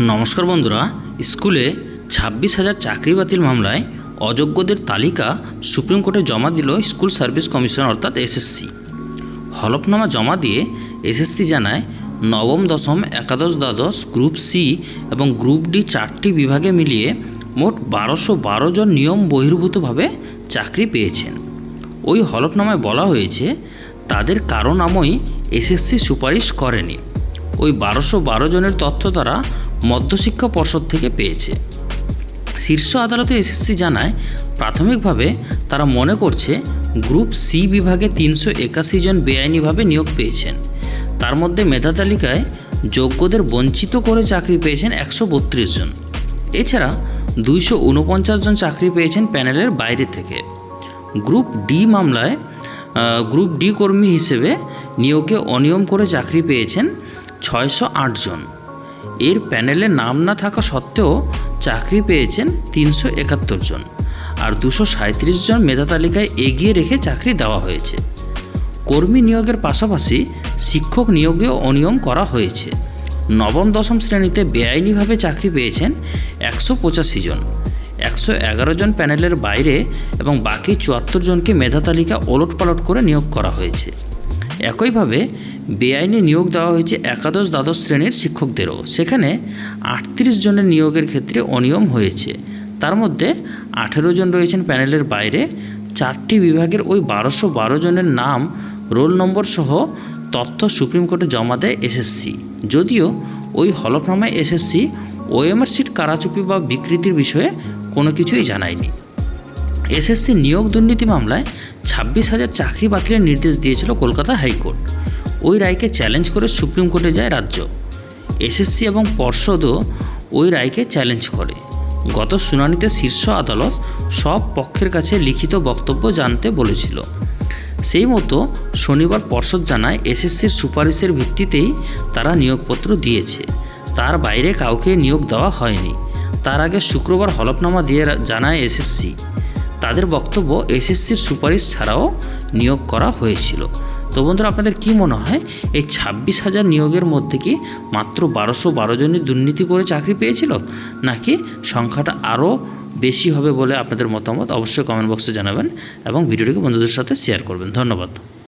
নমস্কার বন্ধুরা, স্কুলে ছাব্বিশ হাজার চাকরি বাতিল মামলায় অযোগ্যদের তালিকা সুপ্রিম কোর্টে জমা দিল স্কুল সার্ভিস কমিশন অর্থাৎ এসএসসি। হলফনামা জমা দিয়ে এসএসসি জানায় নবম, দশম, একাদশ, দ্বাদশ, গ্রুপ সি এবং গ্রুপ ডি চারটি বিভাগে মিলিয়ে মোট বারোশো বারো জন নিয়ম বহির্ভূতভাবে চাকরি পেয়েছেন। ওই হলফনামায় বলা হয়েছে, তাদের কারও নামই এসএসসি সুপারিশ করেনি। ওই বারোশো বারো জনের তথ্য তারা মধ্যশিক্ষা পর্ষদ থেকে পেয়েছে। শীর্ষ আদালতে এসএসসি জানায়, প্রাথমিকভাবে তারা মনে করছে গ্রুপ সি বিভাগে তিনশো একাশি জন বেআইনিভাবে নিয়োগ পেয়েছেন। তার মধ্যে মেধা তালিকায় যোগ্যদের বঞ্চিত করে চাকরি পেয়েছেন একশো বত্রিশ জন। এছাড়া দুইশো উনপঞ্চাশ জন চাকরি পেয়েছেন প্যানেলের বাইরে থেকে। গ্রুপ ডি মামলায় গ্রুপ ডি কর্মী হিসেবে নিয়োগে অনিয়ম করে চাকরি পেয়েছেন ছয়শো আট জন। এর প্যানেলে নাম না থাকা সত্ত্বেও চাকরি পেয়েছেন তিনশো একাত্তর জন আর দুশো সাঁত্রিশ জন মেধা তালিকায় এগিয়ে রেখে চাকরি দেওয়া হয়েছে। কর্মী নিয়োগের পাশাপাশি শিক্ষক নিয়োগেও অনিয়ম করা হয়েছে। নবম, দশম শ্রেণীতে বেআইনিভাবে চাকরি পেয়েছেন একশো পঁচাশি জন। একশো এগারো জন প্যানেলের বাইরে এবং বাকি চুয়াত্তর জনকে মেধা তালিকা ওলট পালট করে নিয়োগ করা হয়েছে। একইভাবে বেআইনি নিয়োগ দেওয়া হয়েছে একাদশ দ্বাদশ শ্রেণির শিক্ষকদেরও। সেখানে আটত্রিশ জনের নিয়োগের ক্ষেত্রে অনিয়ম হয়েছে। তার মধ্যে আঠেরো জন রয়েছেন প্যানেলের বাইরে। চারটি বিভাগের ওই বারোশো বারো জনের নাম, রোল নম্বর সহ তথ্য সুপ্রিম কোর্টে জমা দেয় এসএসসি। যদিও ওই হলফনামায় এসএসসি, ওএমআর সিট কারাচুপি বা বিকৃতির বিষয়ে কোনো কিছুই জানায়নি। এসএসসি নিয়োগ দুর্নীতি মামলায় ছাব্বিশ হাজার চাকরি বাতিলের নির্দেশ দিয়েছিল কলকাতা হাইকোর্ট। ওই রায়কে চ্যালেঞ্জ করে সুপ্রিম কোর্টে যায় রাজ্য। এসএসসি এবং পর্ষদও ওই রায়কে চ্যালেঞ্জ করে। গত শুনানিতে শীর্ষ আদালত সব পক্ষের কাছে লিখিত বক্তব্য জানতে বলেছিল। সেই মতো শনিবার পর্ষদ জানায় এসএসসির সুপারিশের ভিত্তিতেই তারা নিয়োগপত্র দিয়েছে। তার বাইরে কাউকে নিয়োগ দেওয়া হয়নি। তার আগে শুক্রবার হলফনামা দিয়ে জানায় এসএসসি। তাদের বক্তব্য এসএসসির সুপারিশ ছাড়াও নিয়োগ করা হয়েছিল। তো বন্ধুরা, আপনাদের কি মনে হয় এই ছাব্বিশ হাজার নিয়োগের মধ্যে কি মাত্র বারোশো বারো জনই দুর্নীতি করে চাকরি পেয়েছিল? নাকি সংখ্যাটা আরও বেশি হবে বলে আপনাদের মতামত? অবশ্যই কমেন্ট বক্সে জানাবেন এবং ভিডিওটিকে বন্ধুদের সাথে শেয়ার করবেন। ধন্যবাদ।